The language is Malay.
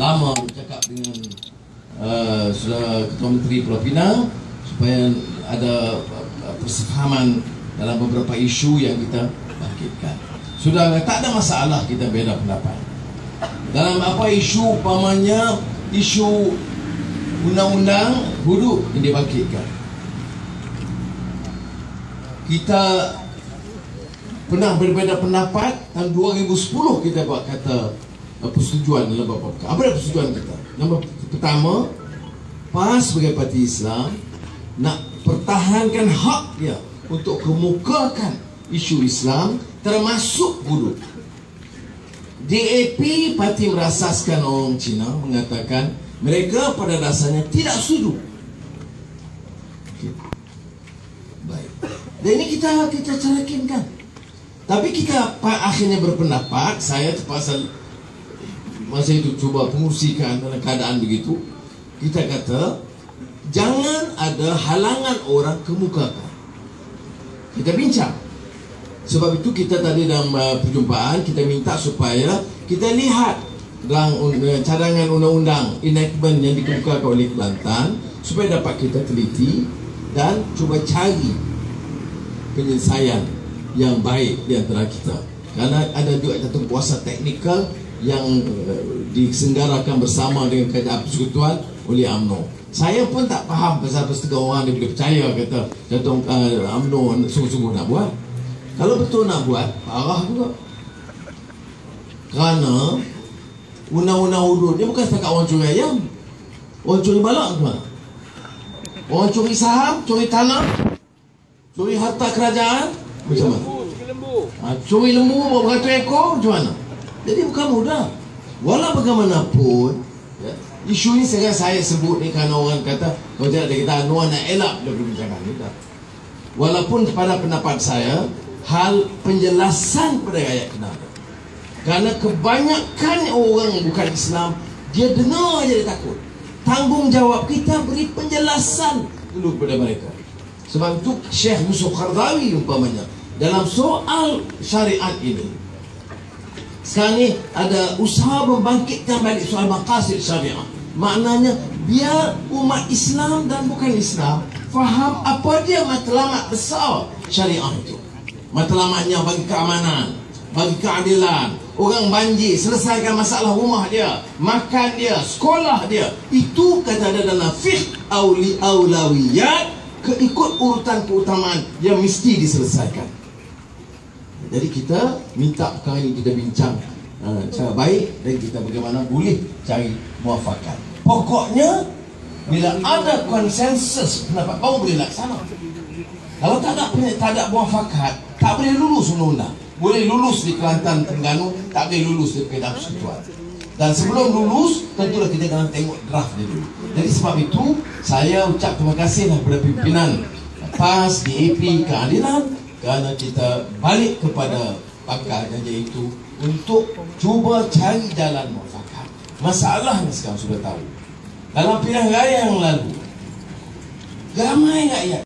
lama bercakap dengan uh, Saudara Ketua Menteri Pulau Pinang supaya ada uh, persefahaman dalam beberapa isu yang kita bangkitkan. Sudah tak ada masalah kita beda pendapat. Dalam apa isu umpamanya isu undang-undang hudud yang dibangkitkan. Kita pernah berbeza pendapat tahun 2010 kita buat kata persetujuan dalam beberapa perkara. Apa persetujuan kita? Nombor pertama, PAS sebagai parti Islam nak pertahankan hak dia untuk kemukakan isu Islam termasuk hudud. DAP parti merasaskan orang Cina mengatakan mereka pada dasarnya tidak setuju. Baik. Dan ini kita kita carakinkan. Tapi kita akhirnya berpendapat saya terpaksa masa itu cuba pengurusikan dalam keadaan begitu kita kata jangan ada halangan orang kemukakan kita bincang. Sebab itu kita tadi dalam uh, perjumpaan kita minta supaya kita lihat dalam uh, cadangan undang-undang enactment yang dikemukakan oleh Kelantan supaya dapat kita teliti dan cuba cari penyelesaian yang baik di antara kita kerana ada juga satu kuasa teknikal yang uh, disenggarakan bersama dengan kerajaan persekutuan oleh UMNO. Saya pun tak faham pasal setengah orang dia boleh percaya kata Datuk uh, UMNO sungguh-sungguh nak buat. Kalau betul nak buat, parah juga. Kerana undang-undang hudud ni bukan setakat orang curi ayam. Orang curi balak tu. Orang curi saham, curi tanah, curi harta kerajaan, macam mana? Ha, curi lembu beratus ekor, macam mana? Jadi bukan mudah. Walau bagaimanapun, ya, isu ni sekarang saya sebut ni kerana orang kata, kalau tidak ada kita Anwar nak elak bila berbincangan ni. Walaupun pada pendapat saya, hal penjelasan pada ayat kena ada. Kerana kebanyakan orang bukan Islam, dia dengar aja dia takut. Tanggungjawab kita beri penjelasan dulu kepada mereka. Sebab itu Syekh Yusuf Qardawi umpamanya dalam soal syariat ini sekarang ni ada usaha membangkitkan balik soal maqasid syariah. Maknanya biar umat Islam dan bukan Islam faham apa dia matlamat besar syariah itu. Matlamatnya bagi keamanan bagi keadilan. Orang banjir selesaikan masalah rumah dia makan dia sekolah dia. Itu kata ada dalam fiqh auli aulawiyat keikut urutan keutamaan yang mesti diselesaikan jadi kita minta perkara ini kita bincang uh, cara baik dan kita bagaimana boleh cari muafakat. Pokoknya bila ada konsensus pendapat baru boleh laksana. Kalau tak ada tak ada muafakat, tak boleh lulus undang-undang. Boleh lulus di Kelantan Terengganu, tak boleh lulus di Kedah Persekutuan. Dan sebelum lulus, tentulah kita kena tengok draft dia dulu. Jadi sebab itu, saya ucap terima kasih kepada pimpinan PAS, DAP, Keadilan kerana kita balik kepada pakar janji itu untuk cuba cari jalan muafakat. Masalahnya sekarang sudah tahu. Dalam pilihan raya yang lalu, ramai rakyat